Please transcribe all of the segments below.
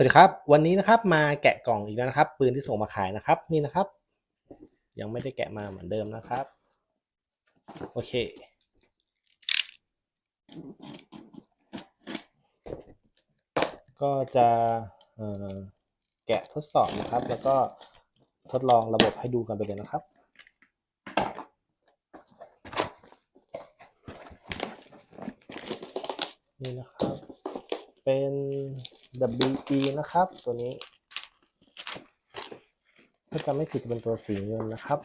สวัสดีครับวันนี้นะครับมาแกะกล่องอีกแล้วนะครับ ปืนที่ส่งมาขายนะครับ นี่นะครับ ยังไม่ได้แกะมาเหมือนเดิมนะครับ โอเค ก็จะแกะทดสอบนะครับ แล้วก็ทดลองระบบให้ดูกันไปเลยนะครับนี่นะครับ เป็น WE นะครับ ตัวนี้ ถ้าจำไม่ผิดจะเป็นตัวสีเงินนะครับ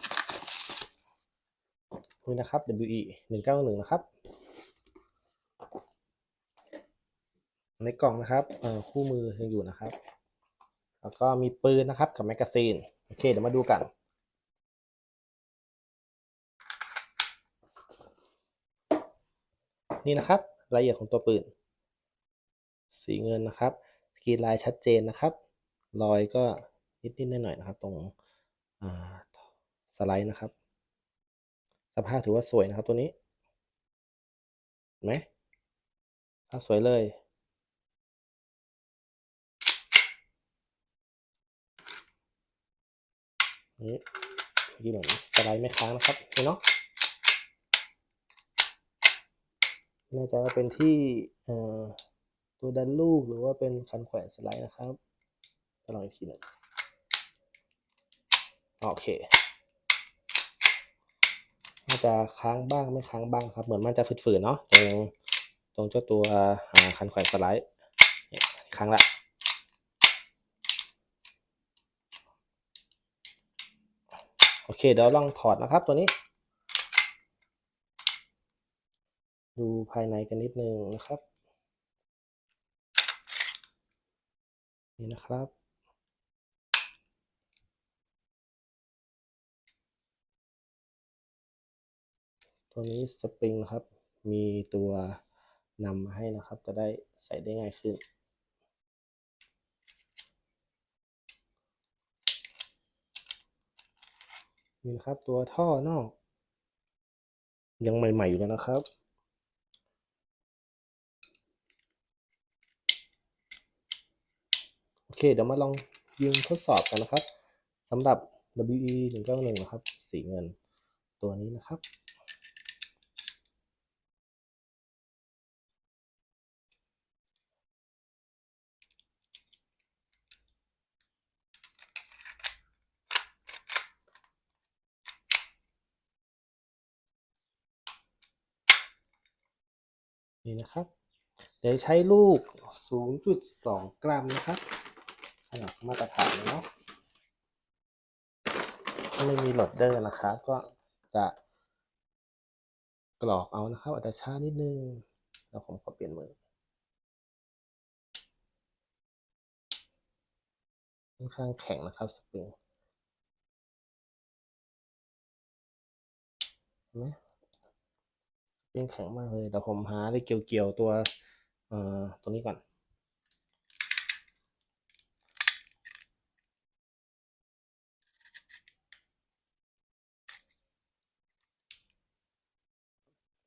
นี่นะครับ WE หนึ่งเก้าหนึ่งนะครับ ในกล่องนะครับคู่มือยังอยู่นะครับ แล้วก็มีปืนนะครับกับแมกกาซีน โอเค เดี๋ยวมาดูกันนี่นะครับรายละเอียดของตัวปืน สีเงินนะครับ กรีนลายชัดเจนนะครับ รอยก็นิดๆหน่อยๆนะครับ ตรงสไลด์นะครับ สภาพถือว่าสวยนะครับตัวนี้เห็นไหมภาพสวยเลยนี่เมื่อกี้เหมือนสไลด์ไม่ค้างนะครับเห็นเนาะน่ใจว่าเป็นที่เอ่อ ตัวดันลูกหรือว่าเป็นคันแขวนสไลด์นะครับจะลองอีกทีหนึ่งโอเคน่าจะค้างบ้างไม่ค้างบ้างครับ เหมือนมันจะฝืดๆเนาะตรงตรงเจ้าตัวคันแขวนสไลด์ค้างละโอเคเดี๋ยวลองถอดนะครับตัวนี้ ดูภายในกันนิดนึงนะครับ นี่นะครับตัวนี้สปริงนะครับ มีตัวนำมาให้นะครับ จะได้ใส่ได้ง่ายขึ้น นี่นะครับตัวท่อนอก ยังใหม่ ๆ อยู่เลยนะครับ โอ เคเดี๋ยวมาลองยิงทดสอบกันนะครับสำหรับ WE 1 9 1นะครับ สีเงินตัวนี้นะครับนี่นะครับ เดี๋ยวใช้ลูก 0.2 กรัมนะครับ ขนาดมาตรฐานเลยเนาะถ้าไม่มีโหลดเดอร์นะครับ ก็จะกรอกเอานะครับอาจจะช้านิดนึงแล้วผมขอเปลี่ยนมือค่อนข้างแข็งนะครับสปริงเห็นไหมสปริงแข็งมากเลยเดี๋ยวผมหาได้เกี่ยวๆตัวเอ่อตัวนี้ก่อน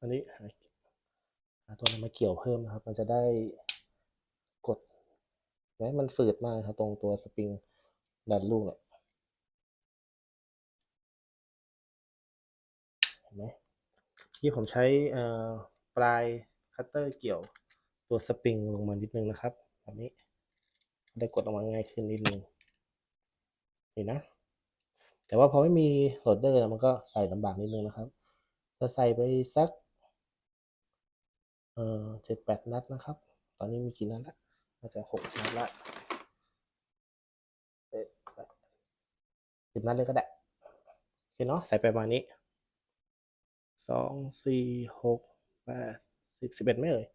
นนี้หาหาตัวนั้มาเกี่ยวเพิ่มนะครับ มันจะได้กดให้มันฝืดมากครับตรงตัวสปริงดันลูกเนี่ยเห็นไหมที่ผมใช้ปลายคัตเตอร์เกี่ยวตัวสปริงลงมานิดนึงนะครับแบบนี้ได้กดออกมาง่ายขึ้นนิดนึงนี่นะ แต่ว่าพอไม่มีโหลดเดอร์มันก็ใส่ลำบากนิดนึงนะครับ จะใส่ไปสัก เออเจ็ดแปดนัดนะครับ ตอนนี้มีกี่นัดละน่าจะหกนัดละเจ็ดแปดสิบนัดเลยก็ได้โอเคเนาะใส่ไปประมาณนี้สองสี่หกแปดสิบสิบเอ็ดไม่เอ่ย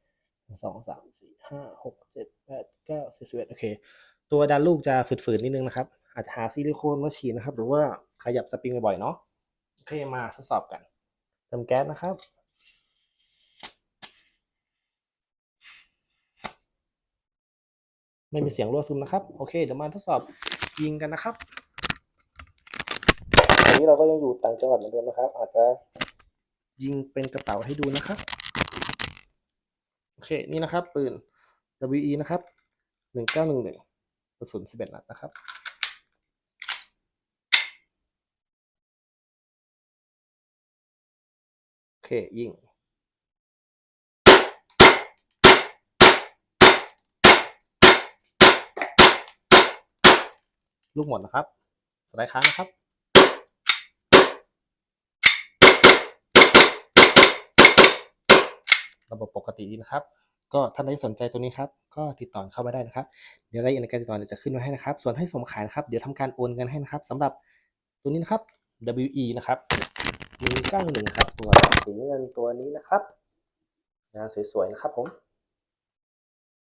สองสามสี่ห้าหกเจ็ดแปดเก้าสิบสิบเอ็ดโอเค ตัวดันลูกจะฝืดๆนิดนึงนะครับ อาจจะหาซิลิโคนมาฉีดนะครับ หรือว่าขยับสปริงบ่อยๆเนาะโอเคมาทดสอบกันเติมแก๊สนะครับ ไม่มีเสียงรั่วซึมนะครับ โอเค เดี๋ยวมาทดสอบยิงกันนะครับตอนนี้เราก็ยังอยู่ต่างจังหวัดเหมือนเดิมนะครับ อาจจะยิงเป็นกระเป๋าให้ดูนะครับ โอเค นี่นะครับ ปืน WE นะครับหนึ่งเก้าหนึ่งหนึ่งกระสุนสิบเอ็ดนัดนะครับโอเค ยิง ลูกหมดนะครับ สไลด์ค้างนะครับ ระบบปกติดีนะครับ ก็ท่านใดสนใจตัวนี้ครับ ก็ติดต่อเข้ามาได้นะครับ เดี๋ยวรายละเอียดในการติดต่อจะขึ้นมาให้นะครับ ส่วนให้สมขายนะครับ เดี๋ยวทำการโอนเงินให้นะครับสำหรับตัวนี้นะครับ WE นะครับมีก้างหนึ่งครับตัวสีเงินตัวนี้นะครับงานสวยๆนะครับผม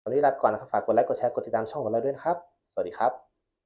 ตอนนี้ลาไปก่อนนะครับ ฝากกดไลค์ กดแชร์ กดติดตามช่องของเราด้วยนะครับ สวัสดีครับ